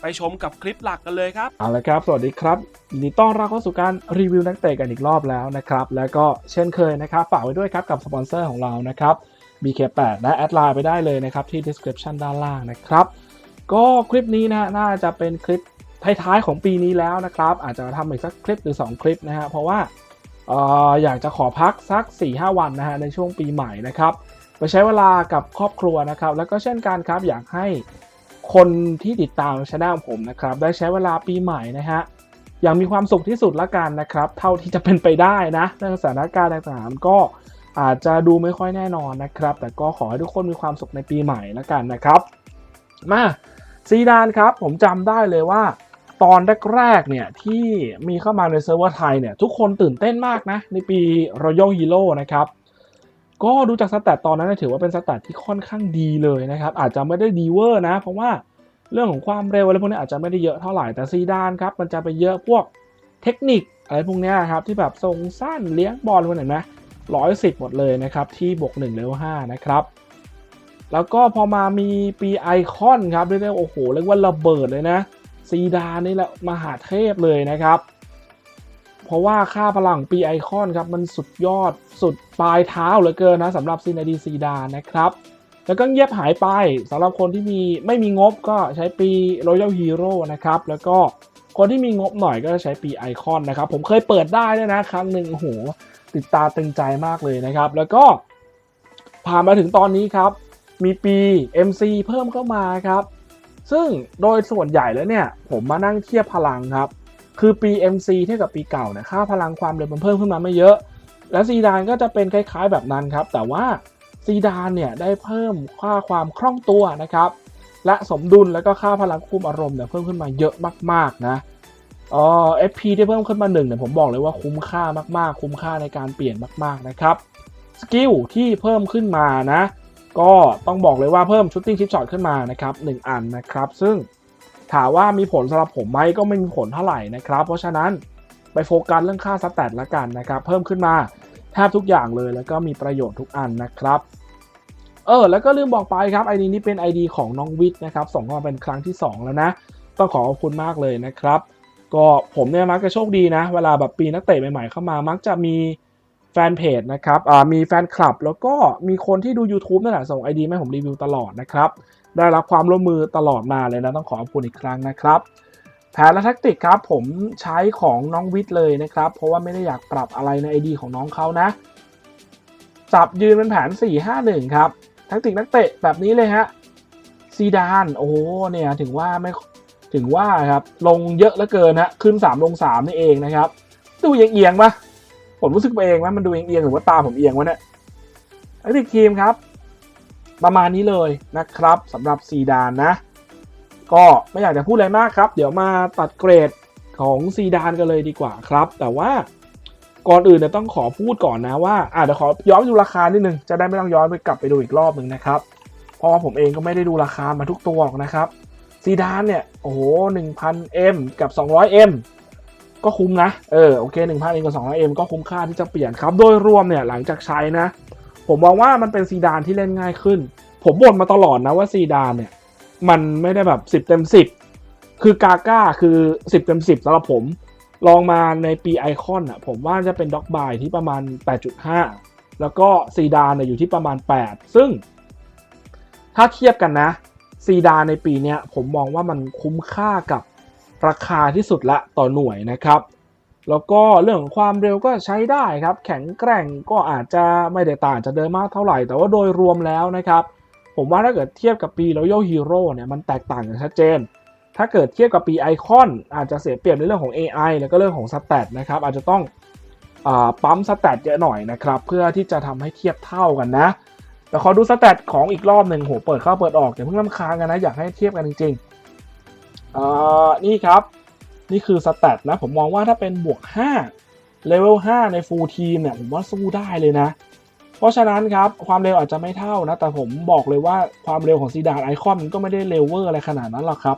ไปชมกับคลิปหลักกันเลยครับเอาละครับ สวัสดีครับยินดีต้อนรับเข้าสู่การรีวิวนักเตะกันอีกรอบแล้วนะครับ แล้วก็เช่นเคยนะครับ ฝากไว้ด้วยครับกับสปอนเซอร์ของเรานะครับ BK8 นะแอดไลน์ไปได้เลยนะครับ ที่ description ด้านล่างนะครับ ก็คลิปนี้นะน่าจะเป็นคลิปท้ายๆของปีนี้แล้วนะครับ อาจจะทำอีกสักคลิปหรือ 2 คลิปนะฮะเพราะว่าอออยากจะขอพักสัก 4-5 วันนะฮะในช่วงปีใหม่นะครับไปใช้เวลากับครอบครัวนะครับ แล้วก็เช่นกันครับอยากให้ คนที่ติดตามช anel ของผมนะครับ ได้ใช้เวลาปีใหม่นะฮะอย่างมีความสุขที่สุดละกันนะครับ เท่าที่จะเป็นไปได้นะในสถานการณ์ต่างๆก็อาจจะดูไม่ค่อยแน่นอนนะครับ แต่ก็ขอให้ทุกคนมีความสุขในปีใหม่ละกันนะครับ มาซีดานครับ ผมจำได้เลยว่า ตอนแรกๆเนี่ยที่มีเข้ามาในเซิร์ฟเวอร์ไทยเนี่ยทุกคนตื่นเต้นมากนะในปี Royal Hero นะครับ ก็ดูจากสแตทตอนนั้นถือว่าเป็นสแตทที่ค่อนข้างดีเลยนะครับ อาจจะไม่ได้ดีเวอร์นะ เพราะว่าเรื่องของความเร็วอะไรพวกนี้อาจจะไม่ได้เยอะเท่าไหร่แต่ซีดานครับมันจะไปเยอะพวกเทคนิคอะไรพวกนี้ครับที่แบบทรงสั้นเลี้ยงบอลพวกนี้เห็นไหมร้อยสิบหมดเลยนะครับที่บวกหนึ่งเลเวลห้านะครับแล้วก็พอมามีปีไอคอนครับเรียกได้ว่าโอ้โหเรียกว่าระเบิดเลยนะซีดานนี่แหละมหาเทพเลยนะครับ เพราะว่าค่าพลังปีไอคอนครับ มันสุดยอดสุดปลายเท้าเหลือเกินนะสำหรับซีนาดีซีดานนะครับ แล้วก็เงียบหายไปสำหรับคนที่มีไม่มีงบก็ใช้ปี Royal Hero นะครับ แล้วก็คนที่มีงบหน่อยก็ใช้ปีไอคอนนะครับ ผมเคยเปิดได้ด้วยนะ ครั้งหนึ่งโหติดตาตึงใจมากเลยนะครับ แล้วก็ผ่านมาถึงตอนนี้ครับ มีปี MC เพิ่มเข้ามาครับ ซึ่งโดยส่วนใหญ่แล้วเนี่ย ผมมานั่งเทียบพลังครับ คือปี MC เทียบกับปีเก่าเนี่ยค่าพลังความเร็วมันเพิ่มขึ้นมาไม่เยอะ และซีดานก็จะเป็นคล้ายๆแบบนั้นครับ แต่ว่าซีดานเนี่ยได้เพิ่มค่าความคล่องตัวนะครับ และสมดุลแล้วก็ค่าพลังควบคุมอารมณ์เนี่ยเพิ่มขึ้นมาเยอะมากๆนะเอ่อ FP ที่เพิ่มขึ้นมาหนึ่งเนี่ยผมบอกเลยว่าคุ้มค่ามากๆ คุ้มค่าในการเปลี่ยนมากๆนะครับสกิลที่เพิ่มขึ้นมานะ ก็ต้องบอกเลยว่าเพิ่มชุดติ้งชิปช็อตขึ้นมานะครับหนึ่งอันนะครับ ซึ่ง ถามว่ามีผลสำหรับผมไหมก็ไม่มีผลเท่าไหร่นะครับ เพราะฉะนั้นไปโฟกัสเรื่องค่าสแตทละกันนะครับ เพิ่มขึ้นมาแทบทุกอย่างเลย แล้วก็มีประโยชน์ทุกอันนะครับเออแล้วก็ลืมบอกไปครับ ID นี้เป็น ID ของน้องวิทย์นะครับส่งเข้ามาเป็นครั้งที่ 2 แล้วนะ ต้องขอขอบคุณมากเลยนะครับ ก็ผมเนี่ยมักจะโชคดีนะ เวลาแบบปีนักเตะใหม่ๆเข้ามามักจะมีแฟนเพจนะครับอ่ามีแฟนคลับ แล้วก็มีคนที่ดู YouTube นั่นแหละส่ง ID มาให้ผมรีวิวตลอดนะครับ ได้รับความร่วมมือตลอดมาเลยนะต้องขอขอบคุณอีกครั้งนะครับ แผนและแท็กติกครับผมใช้ของน้องวิทย์เลยนะครับ เพราะว่าไม่ได้อยากปรับอะไรใน ID ของน้องเขานะ จับยืนเป็นแผน 4-5-1 ครับแท็กติกนักเตะแบบนี้เลยฮะซีดานโอ้โหเนี่ยถึงว่าไม่ถึงว่าครับลงเยอะเหลือเกินฮะขึ้น 3 ลง 3 นี่เองนะครับ ดูเอียงๆปะผมรู้สึกไปเองว่ามันดูเอียงๆหรือว่าตาผมเอียงวะเนี่ยแท็กติกทีมครับ ประมาณนี้เลยนะครับสำหรับซีดานนะ ก็ไม่อยากจะพูดอะไรมากครับ เดี๋ยวมาตัดเกรดของซีดานกันเลยดีกว่าครับ แต่ว่าก่อนอื่นเนี่ยต้องขอพูดก่อนนะว่าอะเดี๋ยวขอย้อนดูราคานิดนึงจะได้ไม่ต้องย้อนไปกลับไปดูอีกรอบหนึ่งนะครับเพราะว่าผมเองก็ไม่ได้ดูราคามาทุกตัวหรอกนะครับซีดานเนี่ยโอ้โห 1,000M กับ 200M ก็คุ้มนะ เออโอเค 1,000M กับ 200M ก็คุ้มค่าที่จะเปลี่ยนครับ โดยรวมเนี่ยหลังจากใช้นะ ผมมองว่ามันเป็นซีดานที่เล่นง่ายขึ้น ผมบ่นมาตลอดนะว่าซีดานเนี่ย มันไม่ได้แบบ10เต็ม10คือกาก้าคือ10เต็ม10สำหรับผม ลองมาในปีไอคอนอะ ผมว่าจะเป็นด็อกบายที่ประมาณ 8.5 แล้วก็ซีดานเนี่ยอยู่ที่ประมาณ 8 ซึ่ง ถ้าเทียบกันนะซีดานในปีเนี้ยผมมองว่ามันคุ้มค่ากับราคาที่สุดละต่อหน่วยนะครับ แล้วก็เรื่องของความเร็วก็ใช้ได้ครับ แข็งแกร่งก็อาจจะไม่ได้ต่างจากเดิมมากเท่าไหร่ แต่ว่าโดยรวมแล้วนะครับ ผมว่าถ้าเกิดเทียบกับปี Royal Hero เนี่ยมันแตกต่างกันชัดเจน ถ้าเกิดเทียบกับปีไอคอนอาจจะเสียเปรียบในเรื่องของ AI แล้วก็เรื่องของสแตทนะครับอาจจะต้องอปั๊มสแตทเยอะหน่อยนะครับเพื่อที่จะทำให้เทียบเท่ากันนะ แต่ขอดูสแตทของอีกรอบหนึ่งโหเปิดเข้าเปิดออกอย่าเพิ่งลำคาญกันนะอยากให้เทียบกันจริงๆอ่านี่ครับ นี่คือสแตทนะ ผมมองว่าถ้าเป็นบวก 5 เลเวล 5 ในฟูลทีมเนี่ย ผมว่าสู้ได้เลยนะ เพราะฉะนั้นครับ ความเร็วอาจจะไม่เท่านะ แต่ผมบอกเลยว่าความเร็วของซีดานไอคอนมันก็ไม่ได้เร็วเวอร์อะไรขนาดนั้นหรอกครับ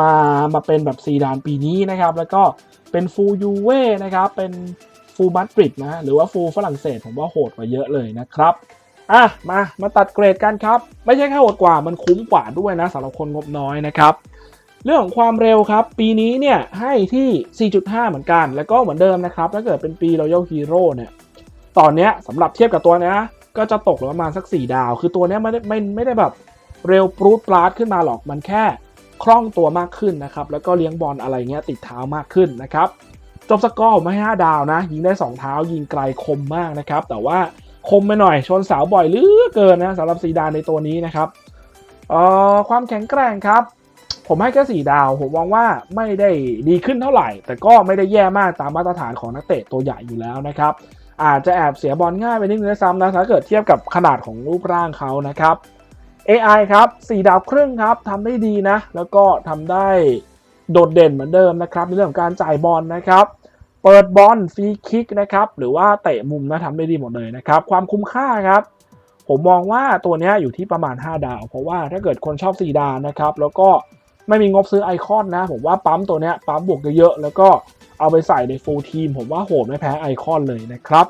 มามาเป็นแบบซีดานปีนี้นะครับ แล้วก็เป็นฟูลยูเว่นะครับ เป็นฟูลมาดริดนะหรือว่าฟูลฝรั่งเศสผมว่าโหดกว่าเยอะเลยนะครับอะมามาตัดเกรดกันครับ ไม่ใช่แค่โหดกว่ามันคุ้มกว่าด้วยนะสำหรับคนงบน้อยนะครับ เรื่องของความเร็วครับ ปีนี้เนี่ยให้ที่ 4.5 เหมือนกัน แล้วก็เหมือนเดิมนะครับ ถ้าเกิดเป็นปี Royal Hero เนี่ย ตอนเนี้ยสำหรับเทียบกับตัวเนี้ยนะก็จะตกประมาณสัก 4 ดาว คือตัวเนี้ยไม่ได้ไม่ไม่ได้แบบเร็วปรูดปราดขึ้นมาหรอก มันแค่คล่องตัวมากขึ้นนะครับ แล้วก็เลี้ยงบอลอะไรเงี้ยติดเท้ามากขึ้นนะครับ จบสกอร์ผมให้5ดาวนะ ยิงได้ 2 เท้ายิงไกลคมมากนะครับ แต่ว่าคมไปหน่อยชนเสาบ่อยเหลือเกินนะสำหรับซีดานในตัวนี้นะครับเอ่อความแข็งแกร่งครับ ผมให้แค่4ดาว ผมมองว่าไม่ได้ดีขึ้นเท่าไหร่ แต่ก็ไม่ได้แย่มากตามมาตรฐานของนักเตะตัวใหญ่อยู่แล้วนะครับ อาจจะแอบเสียบอลง่ายไปนิดนึงซ้ำนะถ้าเกิดเทียบกับขนาดของรูปร่างเขานะครับ AI ครับ 4 ดาวครึ่งครับทำได้ดีนะ แล้วก็ทำได้โดดเด่นเหมือนเดิมนะครับ ในเรื่องของการจ่ายบอลนะครับเปิดบอลฟรีคิกนะครับหรือว่าเตะมุมนะทำได้ดีหมดเลยนะครับ ความคุ้มค่าครับ ผมมองว่าตัวนี้อยู่ที่ประมาณ 5 ดาว เพราะว่าถ้าเกิดคนชอบ 4 ดาวนะครับ แล้วก็ ไม่มีงบซื้อไอคอนนะ ผมว่าปั๊มตัวเนี้ยปั๊มบวกเยอะๆแล้วก็เอาไปใส่ในฟูลทีมผมว่าโหดไม่แพ้ไอคอนเลยนะครับ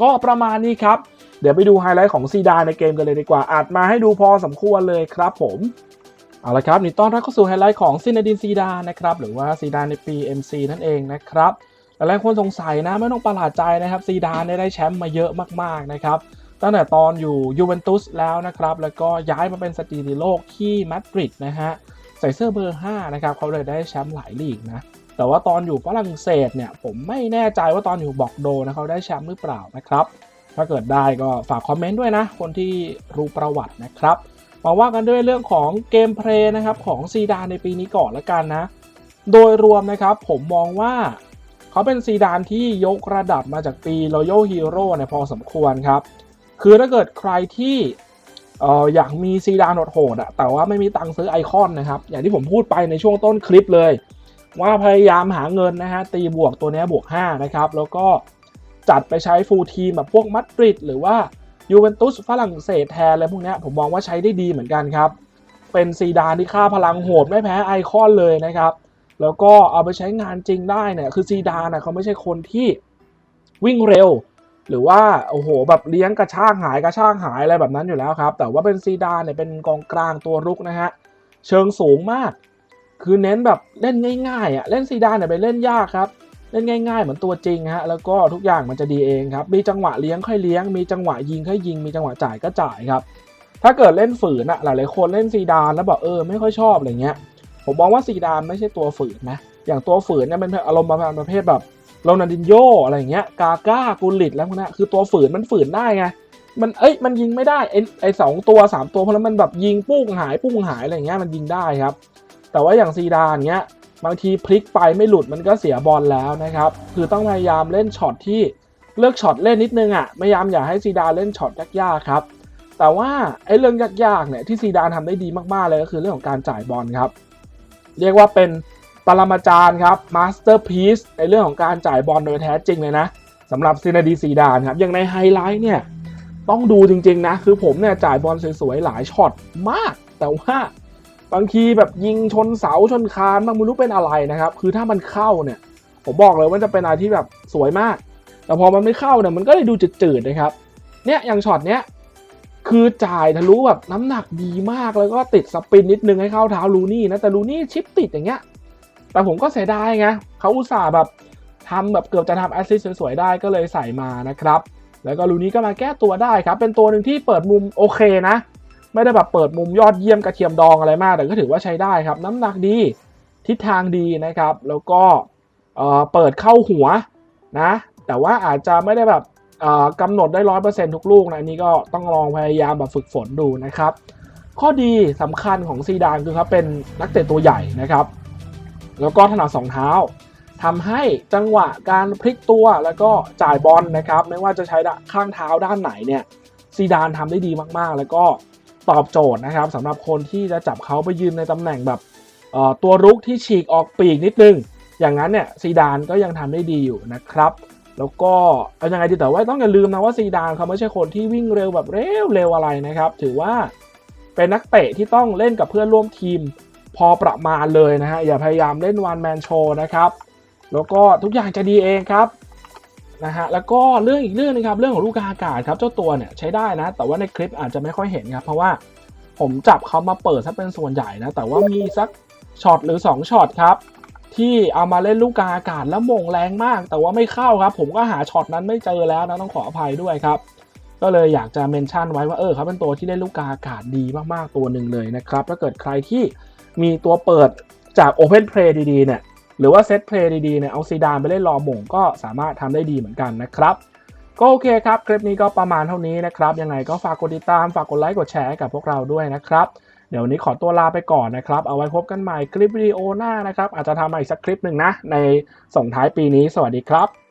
ก็ประมาณนี้ครับ เดี๋ยวไปดูไฮไลท์ของซีดานในเกมกันเลยดีกว่าอาจมาให้ดูพอสมควรเลยครับผมเอาละครับนี่ต้อนรับเข้าสู่ไฮไลท์ของซินดินซีดานนะครับหรือว่าซีดานในปี MC นั่นเองนะครับหลายคนสงสัยนะไม่ต้องประหลาดใจนะครับซีดานได้แชมป์มาเยอะมากๆนะครับตั้งแต่ตอนอยู่ยูเวนตุสแล้วนะครับแล้วก็ย้ายมาเป็นสตรีดีโลกที่มาดริดนะฮะ ใส่เสื้อเบอร์ 5 นะครับเขาเลยได้แชมป์หลายลีกนะแต่ว่าตอนอยู่ฝรั่งเศสเนี่ยผมไม่แน่ใจว่าตอนอยู่บอกโดนะเขาได้แชมป์หรือเปล่านะครับ ถ้าเกิดได้ก็ฝากคอมเมนต์ด้วยนะ คนที่รู้ประวัตินะครับมาว่ากันด้วยเรื่องของเกมเพลย์นะครับของซีดานในปีนี้ก่อนละกันนะ โดยรวมนะครับผมมองว่าเขาเป็นซีดานที่ยกระดับมาจากปี Royal Hero เนี่ยพอสมควรครับ คือถ้าเกิดใครที่ เอออยากมีซีดานโหดอะแต่ว่าไม่มีตังค์ซื้อไอคอนนะครับ อย่างที่ผมพูดไปในช่วงต้นคลิปเลย ว่าพยายามหาเงินนะฮะตีบวกตัวนี้บวก 5 นะครับ แล้วก็จัดไปใช้ฟูลทีมแบบพวกมาดริดหรือว่ายูเวนตุสฝรั่งเศสแทนอะไรพวกนี้ผมมองว่าใช้ได้ดีเหมือนกันครับ เป็นซีดานที่ค่าพลังโหดไม่แพ้ไอคอนเลยนะครับ แล้วก็เอาไปใช้งานจริงได้เนี่ยคือซีดานนะเขาไม่ใช่คนที่วิ่งเร็ว หรือว่าโอ้โหแบบเลี้ยงกระชากหายกระชากหายอะไรแบบนั้นอยู่แล้วครับ แต่ว่าเป็นซีดานเนี่ยเป็นกองกลางตัวรุกนะฮะเชิงสูงมาก คือเน้นแบบเล่นง่ายๆอะเล่นซีดานเนี่ยไปเล่นยากครับเล่นง่าย ๆ เหมือนตัวจริงฮะแล้วก็ทุกอย่างมันจะดีเองครับมีจังหวะเลี้ยงค่อยเลี้ยง มีจังหวะยิงค่อยยิง มีจังหวะจ่ายก็จ่ายครับถ้าเกิดเล่นฝืนอะหลายๆคนเล่นซีดานแล้วบอกเออไม่ค่อยชอบอะไรเงี้ยผมมองว่าซีดานไม่ใช่ตัวฝืนนะอย่างตัวฝืนเนี่ยเป็นอารมณ์ประมาณประเภทแบบ โรนัลดินโยอะไรเงี้ย กาก้ากูลิตแล้วพวกนี้คือตัวฝืนมันฝืนได้ไง มันเอ้ยมันยิงไม่ได้ไอไอสองตัวสามตัวเพราะแล้วมันแบบยิงปุ้งหายปุ้งหายอะไรเงี้ยมันยิงได้ครับ แต่ว่าอย่างซีดานเงี้ยบางทีพลิกไปไม่หลุดมันก็เสียบอลแล้วนะครับ คือต้องพยายามเล่นช็อตที่เลือกช็อตเล่นนิดนึงอะ่ะพยายามอย่าให้ซีดานเล่นช็อตยากๆครับ แต่ว่าไอ้เรื่องยากๆเนี่ยที่ซีดานทำได้ดีมากๆเลยก็คือเรื่องของการจ่ายบอลครับ เรียกว่าเป็น ปรมาจารย์ครับมาสเตอร์พีซในเรื่องของการจ่ายบอลโดยแท้จริงเลยนะสำหรับซินาดีซีดานครับอย่างในไฮไลท์เนี่ยต้องดูจริง ๆ นะ คือผมเนี่ยจ่ายบอลสวยๆ หลายช็อตมาก แต่ว่าบางทีแบบยิงชนเสาชนคานบางไม่รู้เป็นอะไรนะครับ คือถ้ามันเข้าเนี่ย ผมบอกเลยว่าจะเป็นอะไรที่แบบสวยมาก แต่พอมันไม่เข้าเนี่ยมันก็เลยดูจืดๆนะครับ เนี่ยอย่างช็อตเนี้ยคือจ่ายทะลุแบบน้ำหนักดีมากแล้วก็ติดสปินนิดนึงให้เข้าเท้าลูนี่นะแต่ลูนี่ชิปติดอย่างเงี้ย แต่ผมก็เสียดายไงเขาอุตส่าห์แบบทำแบบเกือบจะทำแอสซิสต์สวยๆได้ก็เลยใส่มานะครับ แล้วก็ลูนี่ก็มาแก้ตัวได้ครับ เป็นตัวหนึ่งที่เปิดมุมโอเคนะ ไม่ได้แบบเปิดมุมยอดเยี่ยมกระเทียมดองอะไรมาก แต่ก็ถือว่าใช้ได้ครับ น้ำหนักดีทิศทางดีนะครับ แล้วก็เเปิดเข้าหัวนะ แต่ว่าอาจจะไม่ได้แบบกำหนดได้ร้อยเปอร์เซ็นต์ทุกลูกนะอันนี้ก็ต้องลองพยายามแบบฝึกฝนดูนะครับ ข้อดีสำคัญของซีดานคือเขาเป็นนักเตะตัวใหญ่นะครับ แล้วก็ถนัดสองเท้าทำให้จังหวะการพลิกตัวแล้วก็จ่ายบอลนะครับ ไม่ว่าจะใช้ข้างเท้าด้านไหนเนี่ยซีดานทำได้ดีมากๆ แล้วก็ตอบโจทย์นะครับสำหรับคนที่จะจับเขาไปยืนในตำแหน่งแบบตัวรุกที่ฉีกออกปีกนิดนึง อย่างนั้นเนี่ยซีดานก็ยังทำได้ดีอยู่นะครับ แล้วก็เอายังไงดีแต่ว่าต้องอย่าลืมนะว่าซีดานเขาไม่ใช่คนที่วิ่งเร็วแบบเร็วเร็วอะไรนะครับ ถือว่าเป็นนักเตะที่ต้องเล่นกับเพื่อนร่วมทีม พอประมาณเลยนะฮะอย่าพยายามเล่นวันแมนโชนะครับแล้วก็ทุกอย่างจะดีเองครับนะฮะแล้วก็เรื่องอีกเรื่องนึงครับเรื่องของลูกกาอากาศครับเจ้าตัวเนี่ยใช้ได้นะ แต่ว่าในคลิปอาจจะไม่ค่อยเห็นครับเพราะว่าผมจับเขามาเปิดซะเป็นส่วนใหญ่นะ แต่ว่ามีสักช็อตหรือ 2ช็อตครับ ที่เอามาเล่นลูกกาอากาศแล้วมงแรงมาก แต่ว่าไม่เข้าครับ ผมก็หาช็อตนั้นไม่เจอแล้วนะต้องขออภัยด้วยครับ ก็เลยอยากจะเมนชั่นไว้ว่าเออเขาเป็นตัวที่เล่นลูกกาอากาศดีมากๆตัวหนึ่งเลยนะครับถ้าเกิดใครที่ มีตัวเปิดจาก Open Play ดีๆเนี่ยหรือว่าเซตเพลย์ดีๆเนี่ยเอาซีดานไปเล่นรอหม่งก็สามารถทำได้ดีเหมือนกันนะครับ ก็โอเคครับ คลิปนี้ก็ประมาณเท่านี้นะครับ ยังไงก็ฝากกดติดตาม ฝากกดไลค์กดแชร์ให้กับพวกเราด้วยนะครับ เดี๋ยววันนี้ขอตัวลาไปก่อนนะครับ เอาไว้พบกันใหม่คลิปวิดีโอหน้านะครับ อาจจะทำมาอีกสักคลิปหนึ่งนะ ในส่งท้ายปีนี้สวัสดีครับ